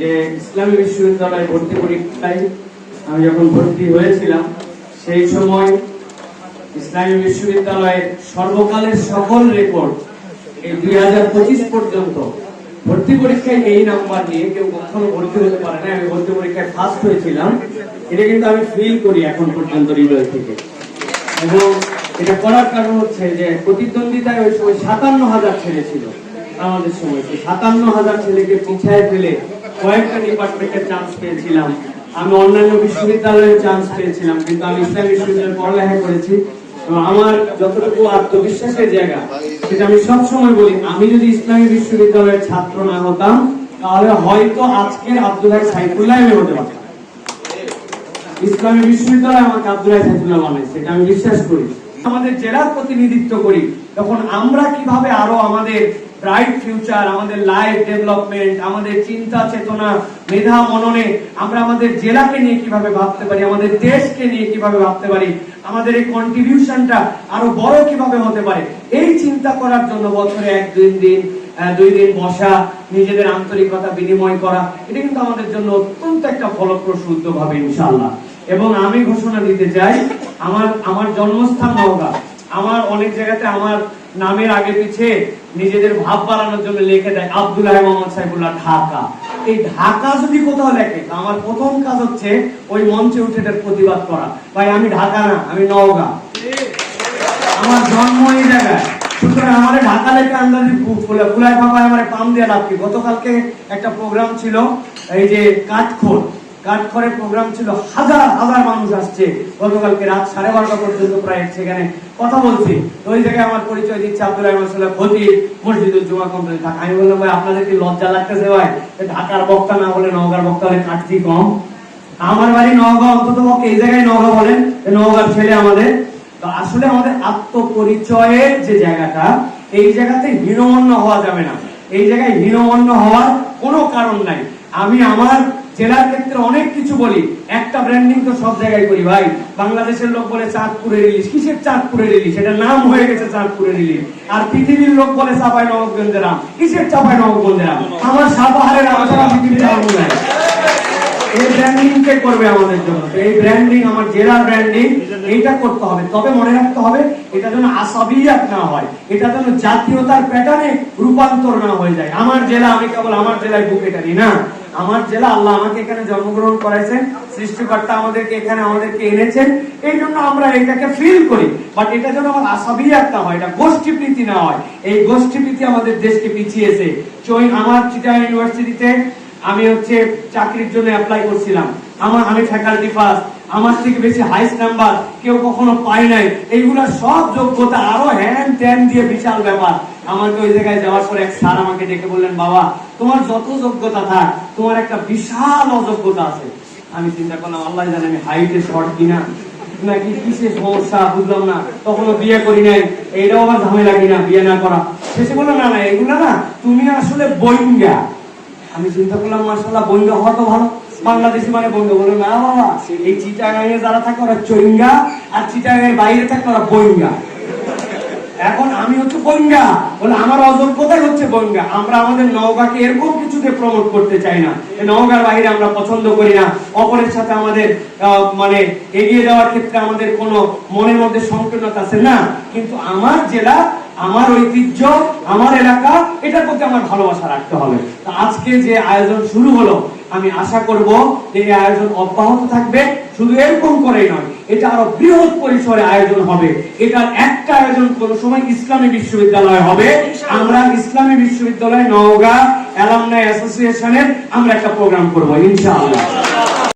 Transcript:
যে ইসলামী বিশ্ববিদ্যালয়ে ভর্তি পরীক্ষায় আমি যখন ভর্তি হয়েছিলাম, সেই সময় ইসলামী বিশ্ববিদ্যালয়ের সর্বকালের সকল রেকর্ড এই দুই হাজার পঁচিশ পর্যন্ত ভর্তি পরীক্ষায় এই নাম্বার নিয়ে কেউ কখনো ভর্তি হতে পারে না আমি ভর্তি পরীক্ষায় ফার্স্ট হয়েছিলাম। এটা কিন্তু আমি ফিল করি এখন পর্যন্ত হৃদয় থেকে। এবং এটা করার কারণ হচ্ছে যে প্রতিদ্বন্দ্বিতায় ওই সময় সাতান্ন হাজার ছেলে ছিল। আমাদের সময়। সাতান্ন হাজার ছেলেকে পিছায় ফেলে কয়েকটা ডিপার্টমেন্টে চান্স পেয়েছিলাম। আমি অন্যান্য বিশ্ববিদ্যালয়ে চান্স পেয়েছিলাম, কিন্তু আমি ইসলাম বিশ্ববিদ্যালয়ে পড়ালেখা করেছি আমার যতটুকু আত্মবিশ্বাসের জায়গা, সেটা আমি সবসময় বলি, আমি যদি ইসলামী বিশ্ববিদ্যালয়ের ছাত্র না হতাম, তাহলে হয়তো আজকের আব্দুল্লাহ সাইফুল্লাহ আমি হতে পারতাম। ইসলামী বিশ্ববিদ্যালয় আমাকে আব্দুল্লাহ সাইফুল্লাহ বানাইছে এটা আমি বিশ্বাস করি। আমাদের জেলার প্রতিনিধিত্ব করি, তখন আমরা কীভাবে আরও আমাদের ব্রাইট ফিউচার আমাদের লাইফ ডেভেলপমেন্ট আমাদের চিন্তা চেতনা, মেধা মননে, আমরা আমাদের জেলাকে নিয়ে কীভাবে ভাবতে পারি, আমাদের দেশকে নিয়ে কীভাবে ভাবতে পারি, আমাদের এই কন্ট্রিবিউশনটা আরও বড় কীভাবে হতে পারে, এই চিন্তা করার জন্য বছরে এক, দুই দিন দুই দিন বসা, নিজেদের আন্তরিকতা বিনিময় করা, এটা কিন্তু আমাদের জন্য অত্যন্ত একটা ফলপ্রসূ উদ্যোগ হবে ইনশাআল্লাহ। এবং আমি ঘোষণা দিতে চাই, আমার আমার জন্মস্থান নওগাঁ। আমার অনেক জায়গাতে আমার নামের আগে পিছে নিজেদের ভাব বাড়ানোর জন্য লিখে দেয় আব্দুল্লাহ মোহাম্মদ সাইফুল্লাহ ঢাকা। এই ঢাকা যদি কোথাও লেখে আমার প্রথম কাজ হচ্ছে ওই মঞ্চে উঠে প্রতিবাদ করা। ভাই, আমি ঢাকা না, আমি নওগাঁ। আমার জন্ম এই জায়গায়। সুতরাং আমার ঢাকা লেখা আন্দাজি ফুলে ফুলাই ফাঁপায় আমার পাম দিয়ে লাভ গতকালকে একটা প্রোগ্রাম ছিল, এই যে কাঠখোর কাঠখড়ের প্রোগ্রাম ছিল, হাজার হাজার মানুষ আসছে। গতকালকে রাত সাড়ে বারোটা পর্যন্ত প্রায় সেখানে কথা বলছি। ওই জায়গায় আমার পরিচয় দিচ্ছে আব্দুল রহমান সাল্লাহ খতিব মসজিদুল জুমা কমপ্লেক্স ঢাকা। আমি বললাম, ভাই, আপনাদের কি লজ্জা লাগতেছে ভাই? ঢাকার বক্তা না বলে নওগাঁর বক্তা হলে কাটছি কম? আমার বাড়ি নওগাঁ, অন্তত পক্ষে এই জায়গায় নওগাঁ বলেন নওগাঁর ছেলে আমাদের। তো আসলে আমাদের আত্মপরিচয়ের যে জায়গাটা, এই জায়গাতে হীনমন্য হওয়া যাবে না। এই জায়গায় হীনমন্য হওয়ার কোনো কারণ নাই। আমি আমার জেলার ক্ষেত্রে অনেক কিছু বলি। একটা ব্র্যান্ডিং তো সব জায়গায় করি ভাই। বাংলাদেশের লোক বলে চাঁদপুরের ইলিশ কিসের চাঁদপুরের ইলিশ এটা নাম হয়ে গেছে চাঁদপুরের ইলিশ আর পৃথিবীর লোক বলে চাপাই নবগঞ্জের আম কিসের চাপাই নবগঞ্জের আম আমার সাপাহারের নাই। এই ব্র্যান্ডিং কে করবে আমাদের জন্য। এই ব্র্যান্ডিং আমার জেলার ব্র্যান্ডিং এইটা করতে হবে। তবে মনে রাখতে হবে, এটা যেন আসাবিয়াত না হয়। এটা যেন জাতীয়তার প্যাটার্নে রূপান্তর না হয়ে যায়। আমার জেলা, আমি কেবল আমার জেলায় বুকে টানি, না। আমার জেলা আল্লাহ আমাকে এখানে জন্মগ্রহণ করাইছেন সৃষ্টিকর্তা আমাদেরকে এখানে আমাদেরকে এনেছেন, এই জন্য আমরা এটাকে ফিল করি। বাট এটা যেন আমার আসাবি একটা হয়, এটা গোষ্ঠীপ্রীতি না হয়। এই গোষ্ঠী গোষ্ঠীপ্রীতি আমাদের দেশকে পিছিয়েছে। চৈ আমার চিটা ইউনিভার্সিটিতে আমি হচ্ছে চাকরির জন্য অ্যাপ্লাই করছিলাম। আমার আমি ফ্যাকাল্টি পাস আমার থেকে বেশি হাইস্ট নাম্বার কেউ কখনো পায় নাই। এইগুলা সব যোগ্যতা আরও হ্যান ত্যান দিয়ে বিশাল ব্যাপার। আমাকে ওই জায়গায় যাওয়ার পর এক স্যার আমাকে ডেকে বললেন, বাবা, তোমার যত যোগ্যতা থাক, তোমার একটা বিশাল অযোগ্যতা আছে। আমি চিন্তা করলাম, আল্লাহ জানে আমি হাইটে শর্ট কিনা? নাকি কিসের সমস্যা বুঝলাম না। তখনও বিয়ে করি নাই, এইটাও আবার ঝামেলা কিনা? বিয়ে না করা। শেষে বলল, না না, এগুলা না, তুমি আসলে বইঙ্গা। আমি চিন্তা করলাম মার্শাল্লাহ বৈঙ্গ হওয়া তো ভালো। বাংলাদেশি মানে বৈঙ্গ বলে না এই চিটাগাঙে যারা থাকে ওরা চৈঙ্গা, আর চিটাগাঙের বাইরে থাকে ওরা বৈঙ্গা। এখন আমি হচ্ছে বৈঙ্গা। বলে আমার অযোগ্যতাই হচ্ছে বৈঙ্গা? আমরা আমাদের নওগাঁকে এরকম কিছুতে প্রমোট করতে চাই না। নওগাঁর বাইরে আমরা পছন্দ করি না। অপরের সাথে আমাদের মানে এগিয়ে যাওয়ার ক্ষেত্রে আমাদের কোনো মনের মধ্যে সংকীর্ণতা আছে না। কিন্তু আমার জেলা, আমার ঐতিহ্য, আমার এলাকা, এটার প্রতি আমার ভালোবাসা রাখতে হবে। আজকে যে আয়োজন শুরু হলো আমি আশা করব যে এই আয়োজন অব্যাহত থাকবে। শুধু এরকম করেই নয় এটা আরও বৃহৎ পরিসরে আয়োজন হবে। এটার একটা আয়োজন কোন সময় ইসলামী বিশ্ববিদ্যালয় হবে। আমরা ইসলামী বিশ্ববিদ্যালয় নওগাঁ অ্যালামনাই অ্যাসোসিয়েশনের আমরা একটা প্রোগ্রাম করব ইনশাআল্লাহ।